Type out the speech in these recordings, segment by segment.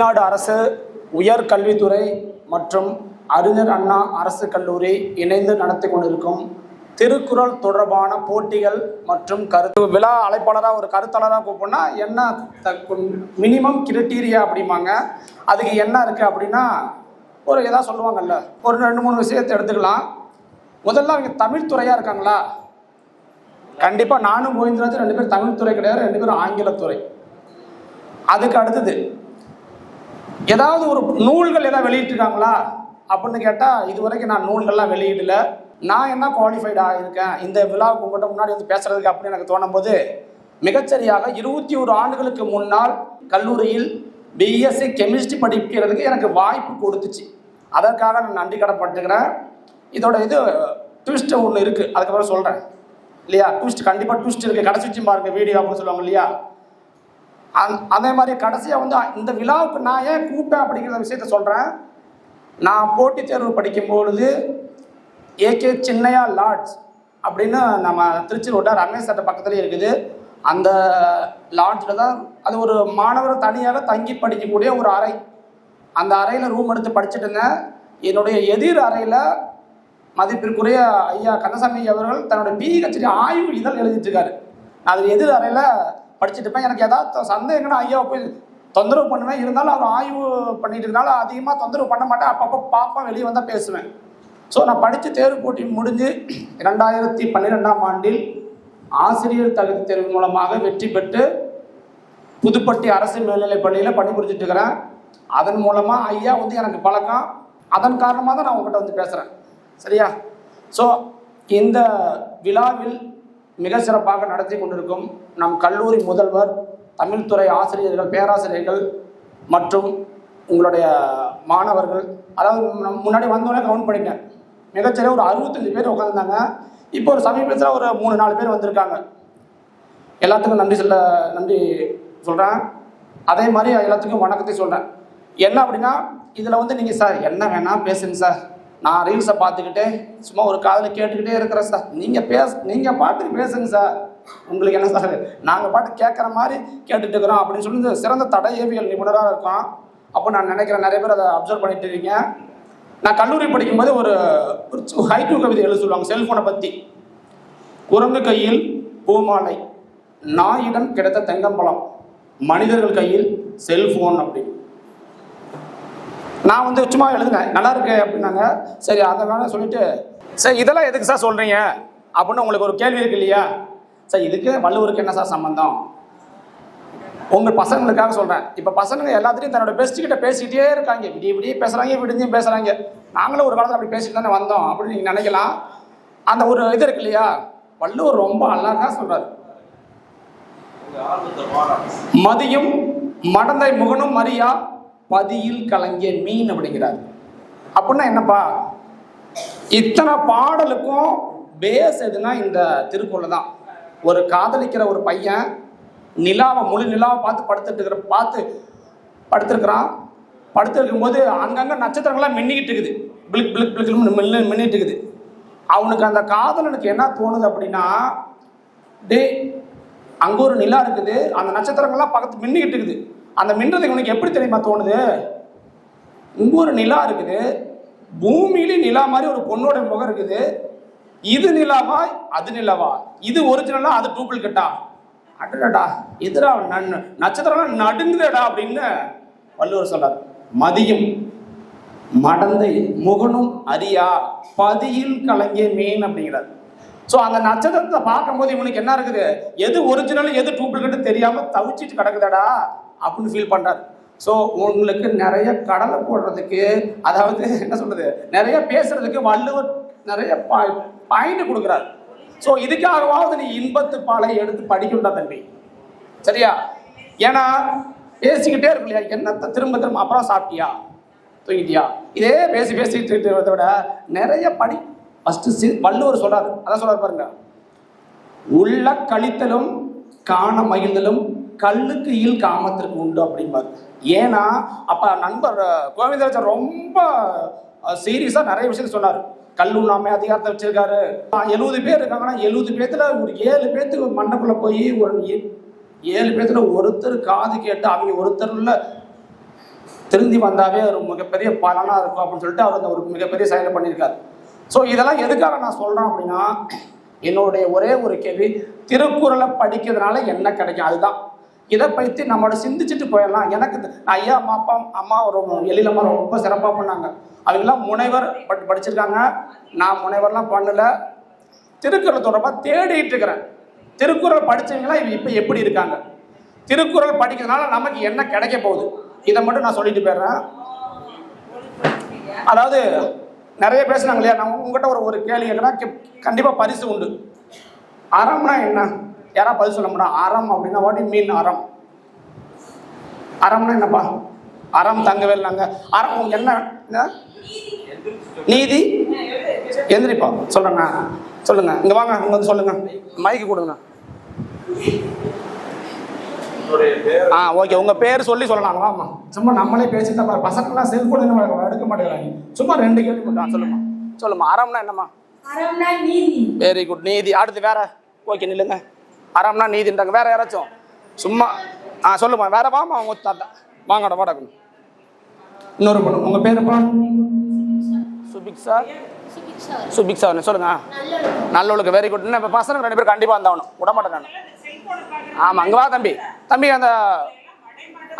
தமிழ்நாடு அரசு உயர்கல்வித்துறை மற்றும் அறிஞர் அண்ணா அரசு கல்லூரி இணைந்து நடத்தி கொண்டிருக்கும் திருக்குறள் தொடர்பான போட்டிகள் மற்றும் கருத்து. விழா அழைப்பாளராக ஒரு கருத்தாளராக கூப்பிட்டோம்னா என்ன மினிமம் கிரிட்டீரியா அப்படிம்பாங்க. அதுக்கு என்ன இருக்குது அப்படின்னா ஒரு எதாவது சொல்லுவாங்கல்ல ஒரு ரெண்டு மூணு விஷயத்தை எடுத்துக்கலாம். முதல்ல அவங்க தமிழ் துறையாக இருக்காங்களா? கண்டிப்பாக நானும் கோவிந்தராஜ் ரெண்டு பேரும் தமிழ் துறை கிடையாது ரெண்டு பேரும் ஆங்கிலத்துறை அதுக்கு அடுத்தது ஏதாவது ஒரு நூல்கள் ஏதாவது வெளியிட்டிருக்காங்களா? அப்படின்னு கேட்டால் இது வரைக்கும் நான் நூல்கள்லாம் வெளியிடல. நான் என்ன குவாலிஃபைடு ஆகியிருக்கேன் இந்த விழாவுக்கு உங்கள்கிட்ட முன்னாடி வந்து பேசுறதுக்கு அப்படின்னு எனக்கு தோணும் போது மிகச்சரியாக இருபத்தி ஒரு ஆண்டுகளுக்கு முன்னால் கல்லூரியில் பிஎஸ்சி கெமிஸ்ட்ரி படிக்கிறதுக்கு எனக்கு வாய்ப்பு கொடுத்துச்சு. அதற்காக நான் நன்றி கடப்பட்டுக்கிறேன் இதோட இது ட்விஸ்ட் ஒன்று இருக்குது அதுக்கப்புறம் சொல்கிறேன் இல்லையா? ட்விஸ்ட் கண்டிப்பாக ட்விஸ்ட் இருக்குது கடைசி வச்சு பாருங்க வீடியோ அப்படின்னு சொல்லுவாங்க இல்லையா? அந் அதே மாதிரி கடைசியாக வந்து இந்த விழாவுக்கு நான் ஏன் கூப்பிட்டேன் அப்படிங்கிற விஷயத்த சொல்கிறேன் நான் போட்டித் தேர்வு படிக்கும் பொழுது ஏகே சின்னையா லாட்ஜ் அப்படின்னு நம்ம திருச்சி ரோட்டா ரமேஷ் சட்ட பக்கத்துலேயே இருக்குது. அந்த லாட்ஜில் தான் அது ஒரு மாணவர் தனியாக தங்கி படிக்கக்கூடிய ஒரு அறை. அந்த அறையில் ரூம் எடுத்து படிச்சுட்டு இருந்தேன். என்னுடைய எதிர் அறையில் மதிப்பிற்குரிய ஐயா கந்தசாமி அவர்கள் தன்னுடைய பிஹெச்டி ஆய்வு இதழ் எழுதிட்டு இருக்காரு. அதில் எதிர் அறையில் படிச்சுட்டு இருப்பேன். எனக்கு ஏதாவது சந்தேகம்னா ஐயா போய் தொந்தரவு பண்ணுவேன். இருந்தாலும் அவர் ஆய்வு பண்ணிட்டு இருந்தாலும் அதிகமாக தொந்தரவு பண்ண மாட்டேன். அப்பப்போ பார்ப்பேன் வெளியே வந்தால் பேசுவேன். ஸோ நான் படித்து தேர்வு போட்டி முடிஞ்சு இரண்டாயிரத்தி பன்னிரெண்டாம் ஆண்டில் ஆசிரியர் தகுதி தேர்வு மூலமாக வெற்றி பெற்று புதுப்பட்டி அரசு மேல்நிலைப் பள்ளியில் பணிபுரிஞ்சிட்டு இருக்கிறேன். அதன் மூலமாக ஐயா வந்து எனக்கு பழக்கம். அதன் காரணமாக தான் நான் உங்கள்கிட்ட வந்து பேசுகிறேன் சரியா? ஸோ இந்த விழாவில் மிக சிறப்பாக நடத்தி கொண்டிருக்கும் நம் கல்லூரி முதல்வர் தமிழ்துறை ஆசிரியர்கள் பேராசிரியர்கள் மற்றும் உங்களுடைய மாணவர்கள். அதாவது முன்னாடி வந்தோடனே கவுண்ட் பண்ணிட்டேன். மிகச்சிறிய ஒரு அறுபத்தஞ்சு பேர் உட்காந்துருந்தாங்க இப்போ ஒரு சமீபத்தில் ஒரு மூணு நாலு பேர் வந்திருக்காங்க. எல்லாத்துக்கும் நன்றி சொல்ல நன்றி சொல்கிறேன் அதே மாதிரி எல்லாத்துக்கும் வணக்கத்தை சொல்கிறேன் என்ன அப்படின்னா இதில் வந்து நீங்கள் சார் என்ன வேணால் பேசுங்க சார். நான் ரீல்ஸை பார்த்துக்கிட்டே சும்மா ஒரு காதில் கேட்டுக்கிட்டே இருக்கிறேன் சார். நீங்கள் பேச நீங்கள் பாட்டுக்கு பேசுங்க சார். உங்களுக்கு என்ன சார்? நாங்கள் பாட்டு கேட்குற மாதிரி கேட்டுட்டு இருக்கிறோம் அப்படின்னு சொல்லி சிறந்த தடையவியல் நிபுணராக இருக்கோம் அப்போ நான் நினைக்கிறேன் நிறைய பேர் அதை அப்சர்வ் பண்ணிட்டு இருக்கீங்க. நான் கல்லூரி படிக்கும்போது ஒரு ஒரு ஹைக்கூ கவிதை எழுத சொல்லுவாங்க செல்ஃபோனை பற்றி குரங்கு கையில் பூமாலை நாயிடம் கிடைத்த தெங்கம்பழம் மனிதர்கள் கையில் செல்ஃபோன் அப்படின்னு. நான் வந்து சும்மா எழுதுங்க. நல்லா இருக்கு அப்படின்னாங்க. சரி அதை வேணா சொல்லிட்டு சரி இதெல்லாம் எதுக்கு சார் சொல்றீங்க? அப்படின்னு உங்களுக்கு ஒரு கேள்வி இருக்கு இல்லையா? சார் இதுக்கு வள்ளுவருக்கு என்ன சார் சம்பந்தம்? உங்கள் பசங்களுக்காக சொல்கிறேன் இப்போ பசங்க எல்லாத்துலையும் தன்னோட பெஸ்ட் கிட்ட பேசிக்கிட்டே இருக்காங்க. இப்படி விடிய பேசுகிறாங்க விடிஞ்சும் பேசுகிறாங்க நாங்களும் ஒரு காலத்தில் அப்படி பேசிட்டு தானே வந்தோம் அப்படின்னு நீங்கள் நினைக்கலாம். அந்த ஒரு இது இருக்கு இல்லையா? வள்ளுவர் ரொம்ப அழகா சொல்றாரு. மதியும் மடந்தை முகனும் மரியா பதியில் கலங்கிய மீன் அப்படிங்கிறார். அப்படின்னா என்னப்பா? இத்தனை பாடலுக்கும் பேஸ் எதுனா இந்த திருக்குறள் தான் ஒரு காதலிக்கிற ஒரு பையன் நிலாவை முழு நிலாவை பார்த்து படுத்துட்டு இருக்கிற பார்த்து படுத்திருக்கிறான். படுத்துருக்கும் போது அங்கங்கே நட்சத்திரங்கள்லாம் மின்னிக்கிட்டு இருக்குது. பிளிக் பிளிக் பிளிக் மின்னு மின்னிட்டு இருக்குது. அவனுக்கு அந்த காதலனுக்கு என்ன தோணுது அப்படின்னா டே அங்கே ஒரு நிலா இருக்குது. அந்த நட்சத்திரங்கள்லாம் பக்கத்து மின்னிக்கிட்டு இருக்குது. அந்த மின்றது இவனுக்கு எப்படி தெரியுமா தோணுது? இங்கே ஒரு நிலா இருக்குது. பூமியிலே நிலா மாதிரி ஒரு பொண்ணோட முகம் இருக்குது. இது நிலாவா? அது நிலாவா? இது ஒரிஜினலா அது டூப்ளிகேட்டா அடடா எதிரா நட்சத்திரம் நட்சத்திரம்லாம் நடுங்குதடா அப்படின்னு வள்ளுவர் சொல்றார். மதியம் மடந்தை முகனும் அரியா பதியில் கலங்கிய மீன் அப்படிங்கிறார். ஸோ அந்த நட்சத்திரத்தை பார்க்கும்போது இவனுக்கு என்ன இருக்குது? எது ஒரிஜினல் எது டூப்ளிகேட் தெரியாம தவிச்சிட்டு கிடக்குதடா. அப்படின்னு ஃபீல் பண்ணுறாரு ஸோ உங்களுக்கு நிறைய கடலை போடுறதுக்கு அதாவது என்ன சொல்றது நிறைய பேசுறதுக்கு வள்ளுவர் நிறைய பாயிண்ட் கொடுக்குறாரு. ஸோ இதுக்காகவாவது நீ இன்பத்து பாலை எடுத்து படிக்கணும்டா தம்பி. சரியா? ஏன்னா பேசிக்கிட்டே இருக்கு இல்லையா என்னத்தை திரும்ப திரும்ப அப்புறம் சாப்பிட்டியா? தூங்கிட்டியா? இதே பேசி பேசிட்டு இருக்கிறத விட நிறைய படி ஃபஸ்ட்டு சி வள்ளுவர் சொல்கிறாரு அதான் சொல்கிறார் பாருங்க. உள்ள கழித்தலும் காண மகிழ்ந்தலும் கல்லுக்கு ஈல் காமத்திற்கு உண்டு அப்படிம்பாரு ஏன்னா அப்ப நண்பர் கோவிந்தராஜர் ரொம்ப சீரியஸா நிறைய விஷயத்த சொன்னார். கல்லுண்ணாமை அதிகாரத்தை வச்சிருக்காரு. எழுபது பேர் இருக்காங்கன்னா எழுபது பேர்த்துல ஒரு ஏழு பேர்த்துக்கு மண்டக்குள்ள போய் ஒரு ஏழு பேர்த்துல ஒருத்தர் காது கேட்டு அவங்க ஒருத்தர்ல திருந்தி வந்தாவே ஒரு மிகப்பெரிய பலனாக இருக்கும் அப்படின்னு சொல்லிட்டு அவர் அந்த ஒரு மிகப்பெரிய செயலை பண்ணியிருக்காரு. ஸோ இதெல்லாம் எதுக்காக நான் சொல்கிறேன் அப்படின்னா என்னுடைய ஒரே ஒரு கேள்வி திருக்குறளை படிக்கிறதுனால என்ன கிடைக்கும்? அதுதான். இதை பற்றி நம்மளோட சிந்திச்சுட்டு போயிடலாம். எனக்கு ஐயா அம்மா அப்பா அம்மா ரொம்ப எழிலம்மா ரொம்ப சிறப்பாக பண்ணாங்க. அவங்கெல்லாம் முனைவர் பட் படிச்சிருக்காங்க. நான் முனைவர்லாம் பண்ணல. திருக்குறள் தொடர்பாக தேடிட்டு இருக்கிறேன். திருக்குறள் படிச்சவங்களாம் இப்போ எப்படி இருக்காங்க? திருக்குறள் படிக்கிறதுனால நமக்கு என்ன கிடைக்க போகுது? இதை மட்டும் நான் சொல்லிட்டு போயிடுறேன். அதாவது நிறைய பேசுனாங்க இல்லையா? நான் உங்ககிட்ட ஒரு ஒரு கேள்வி கேட்குறேன். கண்டிப்பாக பரிசு உண்டு. அறம்னா என்ன? யாரா பதில் சொல்ல முடியும் அறம் அப்படின்னா வாட் மீன் அறம்? அறம்னா என்னப்பா? அறம் தங்கவே இல்லைங்க அறம் என்ன? நீதி. எந்திரிப்பா. சொல்றேங்க சொல்லுங்க. இங்க வாங்க. இங்க வந்து சொல்லுங்க. மைக்கு கொடுங்க ஆ ஓகே உங்க பேர் சொல்லி சொல்லலாம். வாமா சும்மா நம்மளே பேசிட்டு பாரு. பசங்களாம் செல்போன் எடுக்க மாட்டேங்கிறாங்க. சும்மா ரெண்டு கேள்வி மட்டும் சொல்லுமா சொல்லுமா அறம்னா என்னம்மா? வெரி குட் நீதி. அடுத்து வேற. ஓகே நில்லுங்க. அறம்னா நீதின்றாங்க. வேற யாராச்சும்? சும்மா ஆ சொல்லுமா. வேற வாமா அவங்க தாத்தா. வாங்கடா வாடா இன்னொரு பொண்ணு. உங்க பேருப்பா சுபிக்ஷா சுபிக்ஷா சொல்லுங்க? நல்லவளுக்கு வெரி குட் இன்னும் பசங்க ரெண்டு பேரும் கண்டிப்பா வந்தாகணும் விட மாட்டேன் நான். ஆமா அங்க வா தம்பி. தம்பி அந்த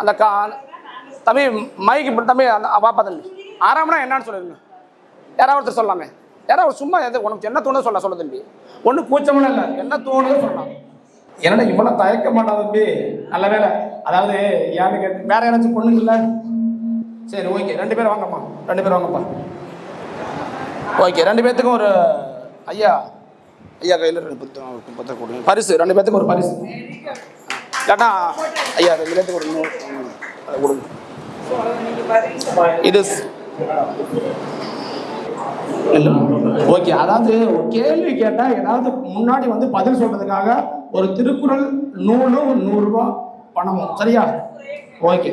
அந்த கா தம்பி மைக்கு தம்பி அந்த வாப்பா தம்பி. ஆறாம்னா என்னன்னு சொல்லுங்க. யாராவது ஒருத்தர் சொல்லலாமே யாராவது சும்மா எது உனக்கு என்ன தோணுதோ சொல்ல சொல்ல தம்பி. ஒன்றும் கூச்சமெல்லாம் இல்லை. என்ன தோணுதோ சொல்லலாம் என்னடா இவ்வளோ தயக்க மாட்டா தம்பி? நல்ல வேலை. அதாவது யாருக்கு வேற யாராச்சும் பொண்ணுங்கள்ல சரி ஓகே. ரெண்டு பேரும் வாங்கம்மா. ரெண்டு பேரும் வாங்கப்பா. ஓகே ரெண்டு பேர்த்துக்கும் ஒரு ஐயா ஐயா கையில் ரெண்டு பத்து பத்து கொடுங்க. பரிசு ரெண்டு பேர்த்துக்கும் ஒரு பரிசு. கேட்டா ஐயா ரெண்டு பேர்த்துக்கு ஒரு நூறு அதை கொடுங்க. இது ஸ்- ஓகே அதாவது கேள்வி கேட்டால் ஏதாவது முன்னாடி வந்து பதில் சொல்றதுக்காக ஒரு திருக்குறள் நூலும் ஒரு நூறுரூவா பணமும் சரியா? ஓகே.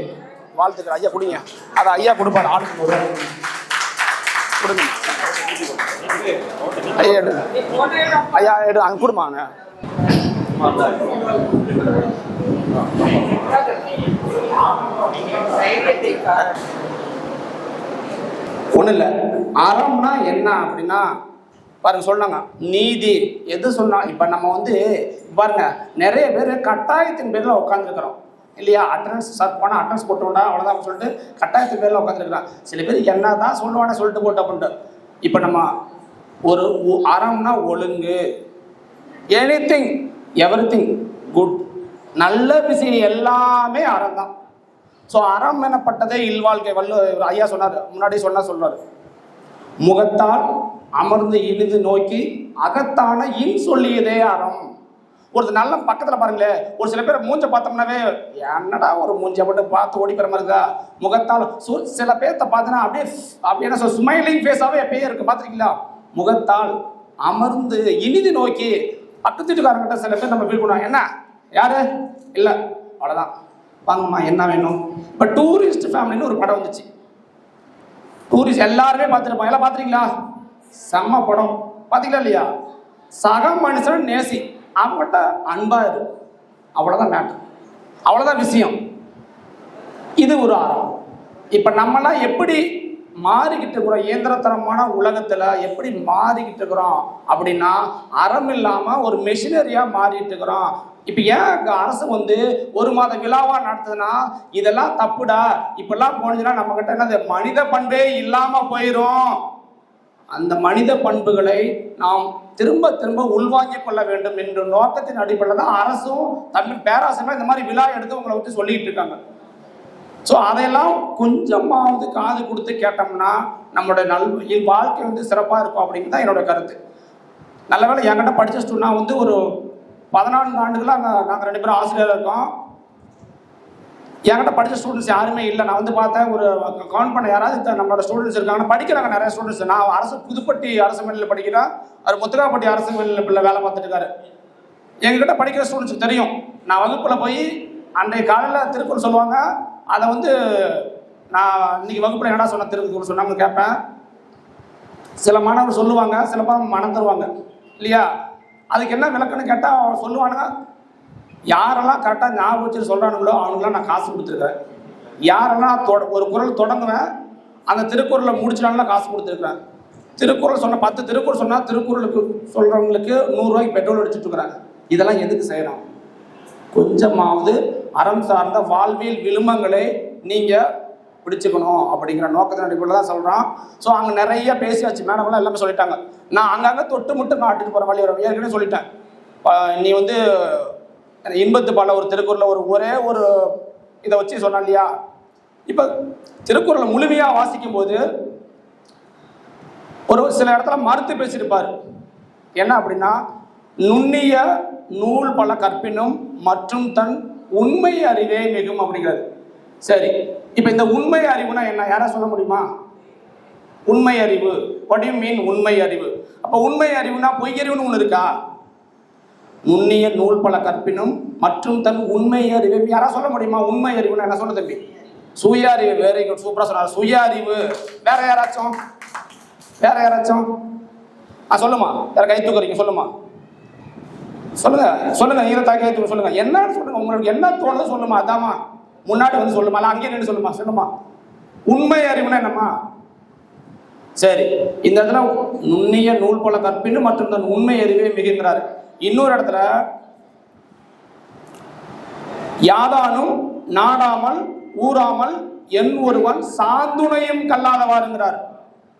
வாழ்த்துக்கள். ஐயா கொடுங்க. அதை ஐயா கொடுப்பாரு. ஆளுக்கு நூறு கொடுங்க. ஐயா எடுங்க ஐயா எடு. அங்கே கொடுமாங்க ஒன்றும் இல்லை அறம்னா என்ன அப்படின்னா பாருங்க சொன்னாங்க. நீதி. எது சொன்னா இப்போ நம்ம வந்து பாருங்க நிறைய பேர் கட்டாயத்தின் பேரில் உட்காந்துருக்குறோம் இல்லையா? அட்டண்டன்ஸ் சார் போனால் போட்டு போட்டுவிட்டா அவ்வளோதான் சொல்லிட்டு கட்டாயத்தின் பேரில் உட்காந்துருக்குறான் சில பேர் என்ன தான் சொல்லுவானே சொல்லிட்டு போட்டு அப்படின்ட்டு இப்போ நம்ம ஒரு அறம்னா ஒழுங்கு. Anything everything good நல்ல விஷயம் எல்லாமே அறம் தான் ஸோ அறம் எனப்பட்டதே இல்வாழ்க்கை வல்லு ஐயா சொன்னார் முன்னாடி சொன்னா சொல்றாரு. முகத்தால் அமர்ந்து இனிது நோக்கி அகத்தான இன் சொல்லியதே அறம். ஒரு நல்ல பக்கத்தில் பாருங்களேன் ஒரு சில பேர் மூஞ்ச பார்த்தோம்னாவே என்னடா ஒரு மூஞ்ச மட்டும் பார்த்து ஓடிக்கிற மாதிரி இருக்கா? முகத்தால் சு- சில பேர்த்த பார்த்தனா அப்படியே அப்படியே என்ன ஸ்மைலிங் ஃபேஸாகவே எப்பயே இருக்கு. பார்த்துருக்கீங்களா? முகத்தால் அமர்ந்து இனிது நோக்கி பக்கத்துக்காரங்கிட்ட சில பேர் நம்ம ஃபீல் பண்ணுவாங்க. என்ன? யாரு? இல்லை. அவ்வளோதான் வாங்கம்மா என்ன வேணும்? இப்போ டூரிஸ்ட் ஃபேமிலின்னு ஒரு படம் வந்துச்சு. டூரிஸ்ட் எல்லாருமே பார்த்துருப்பாங்க எல்லாம் பார்த்துருக்கீங்களா செம்ம படம். பார்த்தீங்களா இல்லையா? சக மனுஷன் நேசி. அவங்கள்ட்ட அன்பா இரு. அவ்வளோதான் மேட்டர் அவ்வளோதான் விஷயம். இது ஒரு ஆரம் இப்போ நம்மலாம் எப்படி மாறிக்கிட்டு இருக்கிறோம்? இயந்திரத்தனமான உலகத்தில் எப்படி மாறிக்கிட்டு இருக்கிறோம்? அப்படின்னா அறம் இல்லாமல் ஒரு மெஷினரியாக மாறிட்டு இருக்கிறோம். இப்போ ஏன் அரசு வந்து ஒரு மாத விழாவாக நடத்துதுன்னா இதெல்லாம் தப்புடா. இப்பெல்லாம் போனதுன்னா நம்மக்கிட்ட என்னது மனித பண்பே இல்லாமல் போயிடும் அந்த மனித பண்புகளை நாம் திரும்ப திரும்ப உள்வாங்கிக் கொள்ள வேண்டும் என்ற நோக்கத்தின் அடிப்படையில் தான் அரசும் தமிழ் பேராசமே இந்த மாதிரி விழா எடுத்து உங்களை விட்டு சொல்லிட்டு இருக்காங்க. ஸோ அதையெல்லாம் கொஞ்சமாவது காது கொடுத்து கேட்டோம்னா நம்மளோட நல் வாழ்க்கை வந்து சிறப்பாக இருக்கும் அப்படிங்கிறது தான் என்னோட கருத்து. நல்ல வேளை என்கிட்ட படித்த ஸ்டூடெண்ட் வந்து ஒரு பதினான்கு ஆண்டுகளாக அங்கே நாங்கள் ரெண்டு பேரும் ஆசிரியராக இருக்கோம். என்கிட்ட படித்த ஸ்டூடெண்ட்ஸ் யாருமே இல்லை. நான் வந்து பார்த்தேன் ஒரு கவுண்ட் பண்ண யாராவது இந்த நம்மளோட ஸ்டூடெண்ட்ஸ் இருக்காங்க. படிக்கிறாங்க நிறைய ஸ்டூடெண்ட்ஸ் நான் அரசு புதுப்பட்டி அரசு மேல்நிலையில் படிக்கிறேன் அவர் முத்துக்காப்பட்டி அரசு மேல்நிலையில் வேலை பார்த்துட்டு இருக்காரு. எங்ககிட்ட படிக்கிற ஸ்டூடெண்ட்ஸுக்கு தெரியும். நான் வகுப்பில் போய் அன்றைய காலையில் திருக்குறள் சொல்லுவாங்க. அதை வந்து நான் இன்னைக்கு வகுப்பில் என்னடா சொன்ன திருக்குறள் சொன்னாங்கன்னு கேட்பேன். சில மாணவர்கள் சொல்லுவாங்க சில மனம் தருவாங்க. இல்லையா? அதுக்கு என்ன விளக்கம்னு கேட்டால் சொல்லுவானுங்க யாரெல்லாம் கரெக்டாக ஞாபகம் வச்சு சொல்கிறானுங்களோ அவனுங்களாம் நான் காசு கொடுத்துருக்கேன் யாரெல்லாம் தொட ஒரு குரல் தொடங்குவேன் அந்த திருக்குறளை முடிச்சிட்டாலும் காசு கொடுத்துருக்குறேன். திருக்குறள் சொன்ன பத்து திருக்குறள் சொன்னால் திருக்குறளுக்கு சொல்கிறவங்களுக்கு நூறுரூவாய்க்கு பெட்ரோல் அடிச்சுட்ருக்குறாங்க இதெல்லாம் எதுக்கு செய்யணும்? கொஞ்சமாவது அறம் சார்ந்த வாழ்வியல் விழுமங்களை நீங்கள் பிடிச்சுக்கணும் அப்படிங்கிற நோக்கத்தின் அடிப்படையில் தான் சொல்கிறோம் ஸோ அங்கே நிறைய பேசியாச்சு. மேடம்லாம் எல்லாமே சொல்லிட்டாங்க. நான் அங்கங்கே தொட்டு மட்டும் காட்டிட்டு போகிற வழி வரும். ஏற்கனவே சொல்லிட்டேன். நீ வந்து இன்பத்து பால ஒரு திருக்குறளில் ஒரு ஒரே ஒரு இதை வச்சு சொன்னான் இல்லையா? இப்போ திருக்குறளை முழுமையாக வாசிக்கும் போது ஒரு சில இடத்துல மறுத்து பேசியிருப்பார். என்ன அப்படின்னா நுண்ணிய நூல் பல கற்பினும் மற்றும் தன் உண்மை அறிவே மிகும் அப்படிங்கிறது. சரி. இப்போ இந்த உண்மை அறிவுனா என்ன? யாராவது சொல்ல முடியுமா? உண்மை அறிவு. What மீன் உண்மை அறிவு? அப்போ உண்மை அறிவுனா பொய்யறிவுன்னு ஒன்று இருக்கா? நுண்ணிய நூல் பல கற்பினும் மற்றும் தன் உண்மை அறிவு. யாராவது சொல்ல முடியுமா? உண்மை அறிவுனா என்ன சொல்ல தம்பி? சுய அறிவு. வெரி குட் சூப்பராக சொன்னார். சுய அறிவு. வேற யாராச்சும்? வேற யாராச்சும்? ஆ சொல்லுமா. வேற கை தூக்குறீங்க? சொல்லுமா. சொல்லுங்க. சொல்லுங்க. நீங்க தாக்கி கை தூக்க. சொல்லுங்க. என்னன்னு சொல்லுங்க. உங்களுக்கு என்ன தோணுது சொல்லுமா. அதாம்மா. முன்னாடி வந்து சொல்லுமா? இல்ல அங்கே நின்று சொல்லுமா? சொல்லுமா உண்மை அறிவுனா என்னம்மா? சரி இந்த இடத்துல நுண்ணிய நூல் போல கற்பின்னு மற்றும் தன் உண்மை அறிவே மிகுங்கிறார் இன்னொரு இடத்துல யாதானும் நாடாமல் ஊறாமல் என் ஒருவன் சாந்துணையும் கல்லாதவாருங்கிறார்.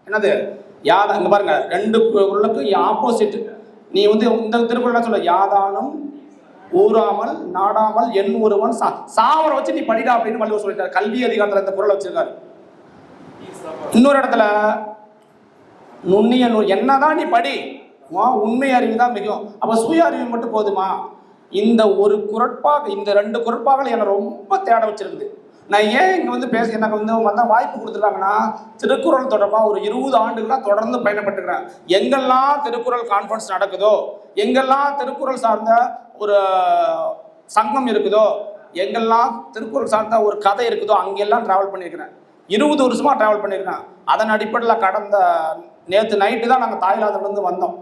என்னது? யாதா இங்க பாருங்க ரெண்டு குரலுக்கு ஆப்போசிட் நீ வந்து இந்த திருக்குறள் சொல்ல யாதானும் ஊறாமல் நாடாமல் என் ஒருவன் சா சாவரை வச்சு நீ படிடா அப்படின்னு வள்ளுவர் சொல்லிட்டார். கல்வி அதிகாரத்தில் இந்த குரல் வச்சிருக்காரு. இன்னொரு இடத்துல நுண்ணிய நூல் என்னதான் நீ படி உண்மை அறிவு தான் மிகும் அப்ப சுய அறிவு மட்டும் போதுமா? இந்த ஒரு குரட்பாக இந்த ரெண்டு குரட்பாக்கள் என்னை ரொம்ப தேட வச்சிருக்குது. நான் ஏன் இங்கே வந்து பேச எனக்கு வந்து வந்தா வாய்ப்பு கொடுத்துருக்காங்கன்னா திருக்குறள் தொடர்பாக ஒரு இருபது ஆண்டுகளாக தொடர்ந்து பயணப்பட்டுக்கிறேன். எங்கெல்லாம் திருக்குறள் கான்ஃபரன்ஸ் நடக்குதோ எங்கெல்லாம் திருக்குறள் சார்ந்த ஒரு சங்கம் இருக்குதோ எங்கெல்லாம் திருக்குறள் சார்ந்த ஒரு கதை இருக்குதோ அங்கெல்லாம் டிராவல் பண்ணியிருக்கிறேன் இருபது வருஷமா டிராவல் பண்ணியிருக்கேன் அதன் அடிப்படையில் கடந்த நேற்று நைட்டு தான் நாங்கள் தாய்லாந்துலேருந்து வந்தோம்.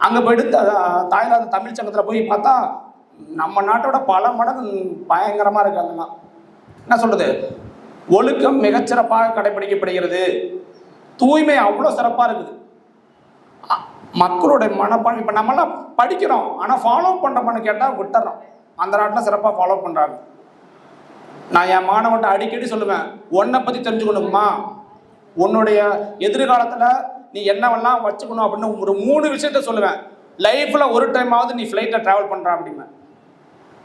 அங்கே போயிட்டு த- தாய்லாந்து தமிழ் சங்கத்தில் போய் பார்த்தா நம்ம நாட்டோட பல மடங்கு பயங்கரமாக இருக்கு அங்கெல்லாம் என்ன சொல்றது? ஒழுக்கம் மிகச்சிறப்பாக கடைபிடிக்கப்படுகிறது. தூய்மை அவ்வளோ சிறப்பாக இருக்குது. மக்களுடைய மனப்பான்மை இப்போ நம்மளாம் படிக்கிறோம். ஆனால் ஃபாலோ பண்ணுறோம்னு கேட்டால் விட்டுறோம். அந்த நாட்டில் சிறப்பாக ஃபாலோ பண்ணுறாங்க நான் என் மாணவன்ட்ட அடிக்கடி சொல்லுவேன் உன்னை பற்றி தெரிஞ்சுக்கணுமா உன்னுடைய எதிர்காலத்தில் நீ என்னவெல்லாம் வச்சுக்கணும்? அப்படின்னு ஒரு மூணு விஷயத்த சொல்லுவேன். லைஃப்பில் ஒரு டைமாவது நீ ஃப்ளைட்டில் ட்ராவல் பண்ணுற அப்படிம்பேன்.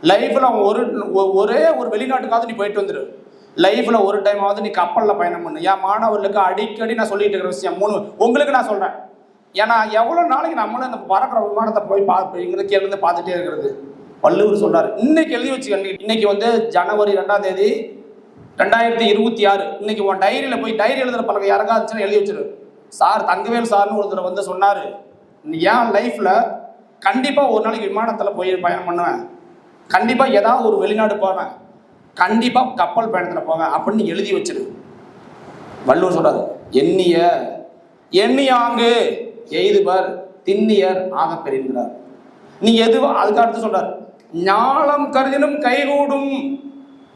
லைஃப்பில் ஒரு ஒ- ஒரே ஒரு வெளிநாட்டுக்காவது நீ போயிட்டு வந்துடு லைஃப்பில் ஒரு டைமாவது நீ கப்பலில் பயணம் பண்ணு. என் மாணவர்களுக்கு அடிக்கடி நான் சொல்லிட்டு இருக்கிற விஷயம் மூணு உங்களுக்கு நான் சொல்கிறேன் ஏன்னா எவ்வளோ நாளைக்கு நம்மளும் இந்த பறக்கிற விமானத்தை போய் பார்த்து எங்களுக்கு இருந்து பார்த்துட்டே இருக்கிறது. வள்ளுவர் சொன்னார். இன்னைக்கு எழுதி வச்சுக்கங்க இன்னைக்கு வந்து ஜனவரி ரெண்டாம் தேதி ரெண்டாயிரத்தி இருபத்தி ஆறு. இன்னைக்கு உன் டைரியில் போய் டைரி எழுதுற பழக்கம் யாருக்கா எழுதி வச்சிரு. சார் தங்கவேல் சார்னு ஒருத்தர் வந்து சொன்னார். என் லைஃப்பில் கண்டிப்பாக ஒரு நாளைக்கு விமானத்தில் போய் பயணம் பண்ணுவேன். கண்டிப்பாக ஏதாவது ஒரு வெளிநாடு போவேன். கண்டிப்பாக கப்பல் பயணத்தில் போவேன் அப்படின்னு எழுதி வச்சிரு. வள்ளுவர் சொல்கிறாரு எண்ணிய எண்ணியாங்கு எய்துவர் திண்ணியர் ஆகப் பெறுகிறார். நீ எது அதுக்கு அடுத்து சொல்றார். ஞானம் கருதினும் கைகூடும்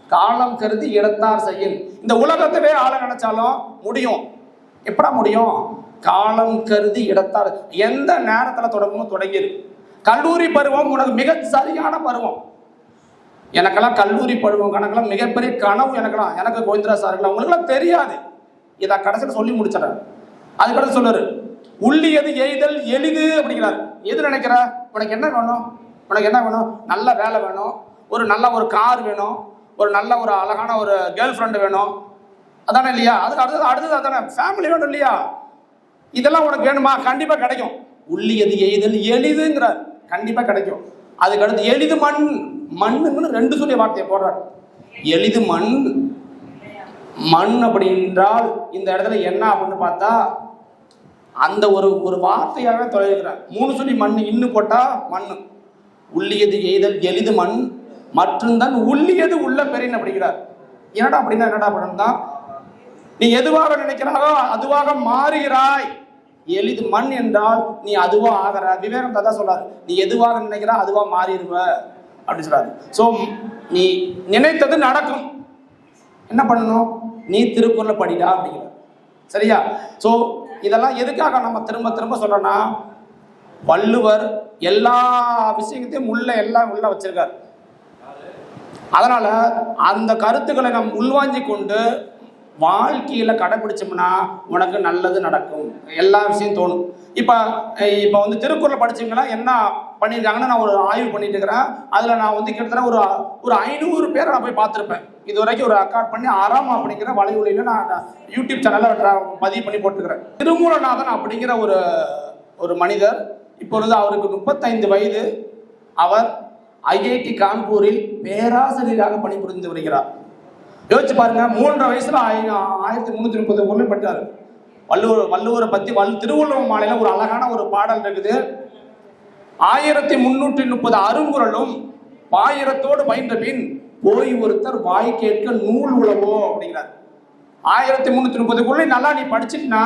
காலம் கருதி இடத்தார் செய்யும் இந்த உலகத்தவே ஆள நினைச்சாலும் முடியும். எப்படா முடியும்? காலம் கருதி இடத்தார் எந்த நேரத்துல தொடங்குமோ தொடங்கிடு கல்லூரி பருவம் உனக்கு மிக சரியான பருவம். எனக்கெல்லாம் கல்லூரி பருவம் கணக்கெல்லாம் மிகப்பெரிய கனவு எனக்கெல்லாம். எனக்கு கோவிந்தரா சாருக்கெல்லாம். உங்களுக்குலாம் தெரியாது. இதை கடைசியில் சொல்லி முடிச்சிடறேன். அதுக்கடுத்து சொல்லுறேன் உள்ளியது எய்தல் எளிது அப்படிங்கிறார். எது நினைக்கிற? உனக்கு என்ன வேணும்? உனக்கு என்ன வேணும்? நல்ல வேலை வேணும். ஒரு நல்ல ஒரு கார் வேணும். ஒரு நல்ல ஒரு அழகான ஒரு கேர்ள் ஃப்ரெண்டு வேணும். அதானே இல்லையா? அதுக்கு அடுத்தது அடுத்தது அதானே? ஃபேமிலி வேணும் இல்லையா? இதெல்லாம் உனக்கு வேணுமா? கண்டிப்பாக கிடைக்கும். உள்ளியது எய்தல் எளிதுங்கிறார். கண்டிப்பாக கிடைக்கும். அதுக்கு அடுத்து எளிது மண் மண்ணுன்னு ரெண்டு சொல்லிய வார்த்தையை போடுறார். எளிது மண் மண் அப்படி என்றால் இந்த இடத்துல என்ன அப்படின்னு பார்த்தா அந்த ஒரு ஒரு வார்த்தையாக தொலைகிறார். மூணு சொல்லி மண் இன்னும் போட்டா மண். உள்ளியது எய்தல் எளிது மண் மற்றும் தான் உள்ளியது உள்ள பெரியன் அப்படிங்கிறார். என்னடா அப்படின்னா என்னடா அப்படின்னா நீ எதுவாக நினைக்கிறாயோ அதுவாக மாறுகிறாய். எளிது மண் என்றால் நீ அதுவா ஆகிற. விவேகம் தான் சொல்றாரு. நீ எதுவாக நினைக்கிறா அதுவா மாறிடுவ. அப்படின்னு சொல்றாரு. ஸோ நீ நினைத்தது நடக்கும். என்ன பண்ணணும்? நீ திருக்குறளை படிடா அப்படிங்கிற சரியா? ஸோ இதெல்லாம் எதுக்காக நம்ம திரும்ப திரும்ப சொல்றோம்னா வள்ளுவர் எல்லா விஷயத்தையும் உள்ள எல்லாம் உள்ள வச்சிருக்காரு. அதனால அந்த கருத்துக்களை நாம் உள்வாங்கி கொண்டு வாழ்க்கையில கடைபிடிச்சோம்னா உனக்கு நல்லது நடக்கும். எல்லா விஷயம் தோணும். இப்போ இப்போ வந்து திருக்குறள் படிச்சீங்கன்னா என்ன பண்ணியிருக்காங்கன்னு நான் ஒரு ஆய்வு பண்ணிட்டு இருக்கிறேன். அதில் நான் வந்து கிட்டத்தட்ட ஒரு ஒரு ஐநூறு பேரை நான் போய் பார்த்துருப்பேன். இது வரைக்கும் ஒரு ரெக்கார்ட் பண்ணி ஆறாம் அப்படிங்கிற வலையொலியில் நான் நான் யூடியூப் சேனலில் பதிவு பண்ணி போட்டுக்கிறேன். திருமூலநாதன் அப்படிங்கிற ஒரு ஒரு மனிதர் இப்பொழுது அவருக்கு முப்பத்தைந்து வயது. அவர் ஐஐடி கான்பூரில் பேராசிரியராக பணிபுரிந்து வருகிறார். யோசிச்சு பாருங்க மூன்றரை வயசுல ஆயிரத்தி முந்நூற்றி முப்பது பொருள் வள்ளுவர் வள்ளுவரை பத்தி வல் திருவள்ளுவர் மாலையில ஒரு அழகான ஒரு பாடல் இருக்குது. ஆயிரத்தி முன்னூற்றி முப்பது அருங்குறளும் பாயிரத்தோடு பயின்ற பின் போய் ஒருத்தர் வாய் கேட்க நூல் உழவோ அப்படிங்கிறார். ஆயிரத்தி முன்னூத்தி முப்பதுக்குள்ள நல்லா நீ படிச்சுட்டுனா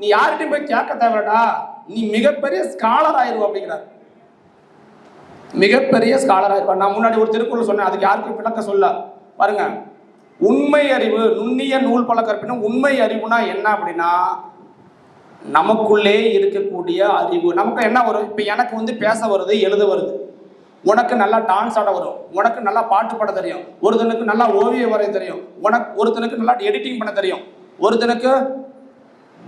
நீ யார்கிட்டயும் போய் கேட்க தேவைடா நீ மிகப்பெரிய ஸ்காலர் ஆயிருவ அப்படிங்கிறார். மிகப்பெரிய ஸ்காலர் ஆயிருவா நான் முன்னாடி ஒரு திருக்குறள் சொன்னேன் அதுக்கு யாருக்கும் விளக்க சொல்ல. பாருங்க உண்மை அறிவு நுண்ணிய நூல் பழக்கற்பினும் உண்மை அறிவுனா என்ன அப்படின்னா நமக்குள்ளே இருக்கக்கூடிய அறிவு. நமக்கு என்ன வரும்? இப்போ எனக்கு வந்து பேச வருது எழுத வருது. உனக்கு நல்லா டான்ஸ் ஆட வரும். உனக்கு நல்லா பாட்டு பாட தெரியும். ஒருத்தனுக்கு நல்லா ஓவியம் வரைய தெரியும். உனக்கு ஒருத்தனுக்கு நல்லா எடிட்டிங் பண்ண தெரியும். ஒருத்தனுக்கு